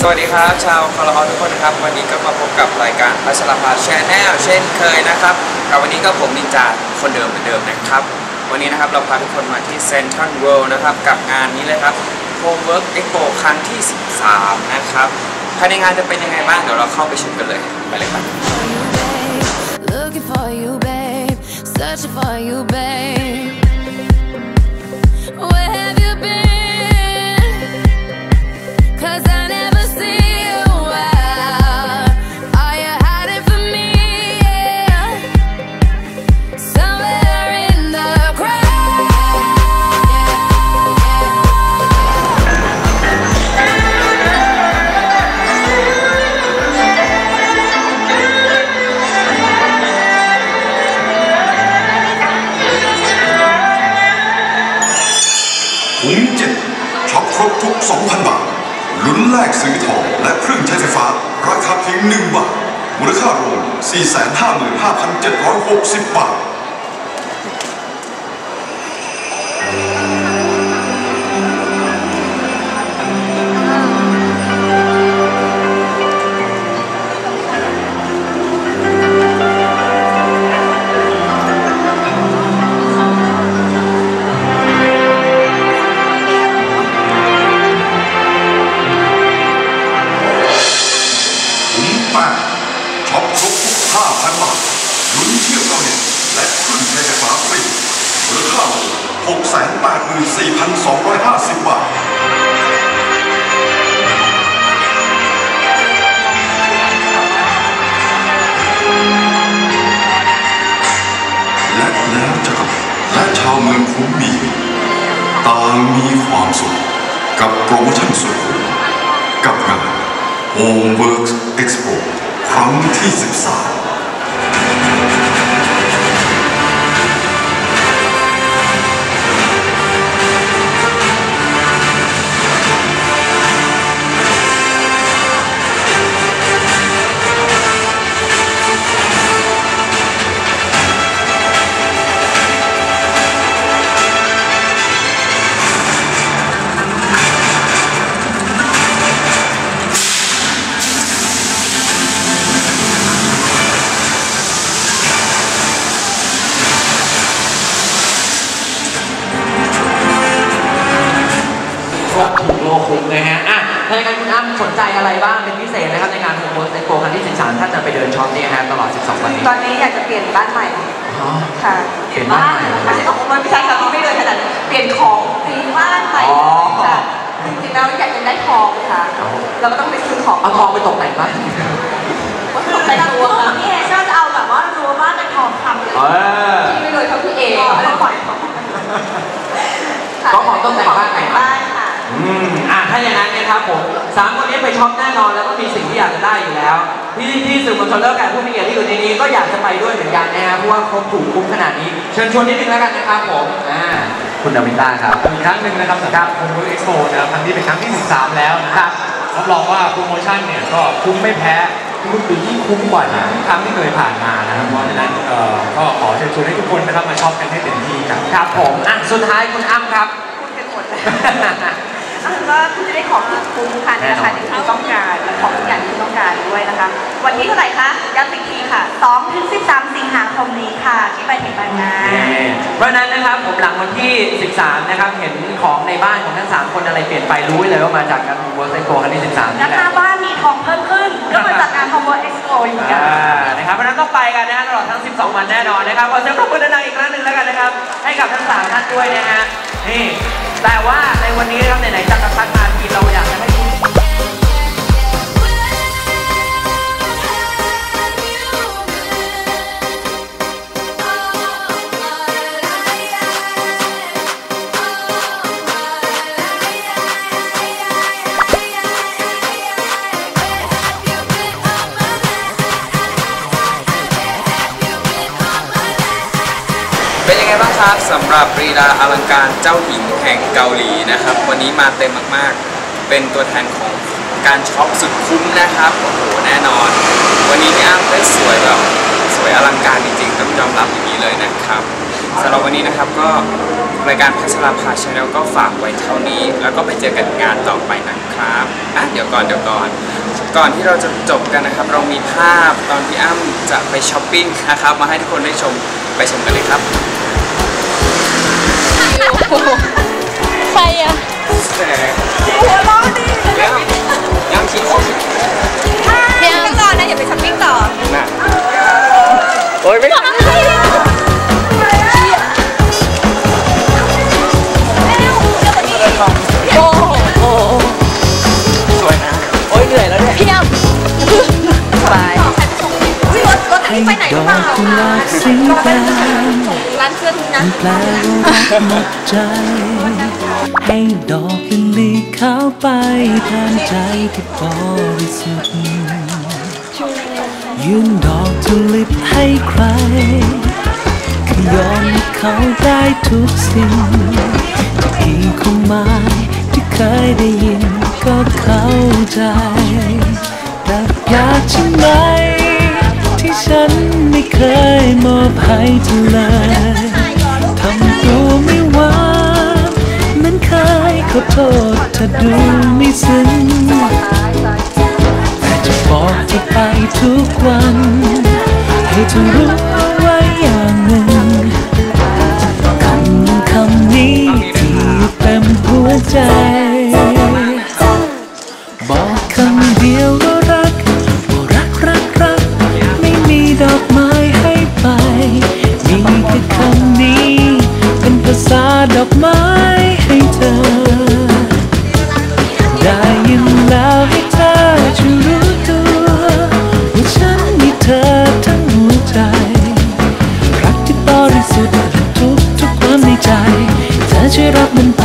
สวัสดีครับชาวคอร์อทุกคนครับ วันนี้ก็มาพบกับรายการพัชรพาแชนแนลเช่นเคยนะครับกับวันนี้ก็ผมนินจาคนเดิมเหมือนเดิมนะครับ วันนี้นะครับเราพาทุกคนมาที่เซ็นทรัลเวิลด์นะครับกับงานนี้เลยครับ Homework Expo ครั้งที่ 13 นะครับภายในงานจะเป็นยังไงบ้างเดี๋ยวเราเข้าไปชมกันเลยไปเลยครับ Looking for you, babe. Searching for you, babe. Where have you been? 7ช็อปครบทุก 2,000 บาท ลุ้นแลกซื้อทองและเครื่องใช้ไฟฟ้า ราคาเพียง 1 บาท มูลค่ารวม 455,760 บาท ต่างมีความสุข กับโปรโมชั่นสุดคุ้มกับงาน Homeworks Expo ครั้งที่ 13 ครบถูกโลคุ้มนะฮะอะถ้าอย่างนั้นคุณอ้ำสนใจอะไรบ้างเป็นพิเศษนะครับในงานโฮมเวิร์กในโปรครั้งที่ 13 ถ้าจะไปเดินช็อปเนี่ยฮะตลอด 12 วันนี้ตอนนี้อยากจะเปลี่ยนบ้านใหม่อ๋อค่ะเปลี่ยนบ้านใหม่เหรอไม่ใช่ของมันไม่ใช่ค่ะพี่ไม่เลยขนาดนั้นเปลี่ยนของตีบ้านใหม่อ๋อค่ะจริงๆแล้วอยากจะได้ทองค่ะเราก็ต้องไปซื้อของเอาทองไปตกแต่งบ้านว่าตกแต่งรั้วพี่เอชอบจะเอาแบบว่ารั้วบ้านเป็นทองคำเลยเออพี่ไม่เลยเท่าพี่เอแล้วปล่อยของก็ของตกแต่งบ้านใหม่บ้านค่ะ อืมอะถ้าอย่างนั้นเนี่ยครับผมสามคนนี้ไปช็อปแน่นอนแล้วก็มีสิ่งที่อยากจะได้อยู่แล้ว พี่ที่สื่อมวลชนเลิกการผู้มีเกียรติที่อยู่ในนี้ก็อยากจะไปด้วยเหมือนกันนะฮะเพราะว่าครบถูกคุ้มขนาดนี้ เชิญชวนนิดนึงแล้วกันนะครับผมอ่าคุณดาวินต้าครับอีกครั้งหนึ่งนะครับสำหรับ h o m e w o r k Expo นะครับครั้งนี้เป็นครั้งที่ 13 แล้วนะครับรับรองว่าโปรโมชั่นเนี่ยก็คุ้มไม่แพ้ทุกปียิ่งคุ้มกว่าทุกครั้งที่เคยผ่านมานะครับเพราะฉะนั้นเอ่อก็ขอเชิญชวนให้ทุกคนนะครับมาช็อปกันให้เต็มที่ครับครับผมอะสุดท้ายคุณอ้ำครับ พูดกันหมดเลยก็คือว่าคุณจะได้ของที่ คุ้มค่ะในราคาที่คุณต้องการและของทุกอย่างที่คุณต้องการด้วยนะคะ วันที่เท่าไหร่คะย้ำอีกทีค่ะ2ถึง13 สิงหาคมนี้ค่ะ ที่ไปถึงบางนาเพราะฉะนั้นนะครับผมหลังวันที่ 13 นะครับ เห็นของในบ้านของทั้ง 3 คนอะไรเปลี่ยนไปรู้ไว้เลยว่ามาจากการเวิร์กไซโคครั้งที่ 13นี่ราแหละคาบ้านมีทองเพิ่มขึ้นก็มาจากการ Homo Expo เหมือนกันอ่านะครับเพราะฉะนั้นต้องไปกันนะฮะตลอดทั้ง 12 วันแน่นอนนะครับขอเสียงปรบมือดังๆอีกครั้งหนึ่งแล้วกันนะครับ ให้กับทั้ง 3 ท่านด้วยนะฮะนี่แต่ว่าในวันนี้นะครับไหนๆจักรพัฒน์ ครับสำหรับรีลาอลังการเจ้าหญิงแห่งเกาหลีนะครับ วันนี้มาเต็มมากๆ เป็นตัวแทนของการช็อปสุดคุ้มนะครับโอ้โหแน่นอน วันนี้พี่อ้ำได้สวยแบบสวยอลังการจริงๆต้องยอมรับอย่างนี้เลยนะครับสำหรับวันนี้นะครับก็รายการพัชราภาชาแนลก็ฝากไว้เท่านี้ แล้วก็ไปเจอกันงานต่อไปนะครับอะเดี๋ยวก่อนเดี๋ยวก่อน ก่อนที่เราจะจบกันนะครับ เรามีภาพตอนที่อ้ำจะไปช้อปปิ้งนะครับมาให้ทุกคนได้ชมไปชมกันเลยครับ ใครอะแต่ยังยังคิดว่ายังไปก่อนนะอย่าไปช้อปปิ้งต่อน่ะโอ้ยไม่โอ้โหสวยนะโอ้ยเหนื่อยแล้วเนี่ยเพียบสบายรถรถอันนี้ไปไหนหรือเปล่าคะร้านเสื้อทุกนั้นแปลว่ารักหมดใจ ให้ดอกเป็นลีเข้าไปแทนใจที่บริสุทธิ์ยื่นดอกทุลิปให้ใครคือยอมให้เขาได้ทุกสิ่งที่อีกคงหมายที่เคยได้ยินก็เข้าใจแต่อยากใช่ไหม ที่ฉันไม่เคยมอบให้เธอเลยทำตัวไม่หวานเหมันเคยขอโทษเธอดูไม่ซึ้งแต่จะบอกเธอไปทุกวัน ให้เธอรู้ อกไม้ให้เธอ ได้ยินแล้วให้เธอช่วรู้ตัว ว่าฉันมีเธอทั้งหัวใจ รักที่บริสุทธิ์ทุกทุกความในใจ เธอช่วยรับมันไป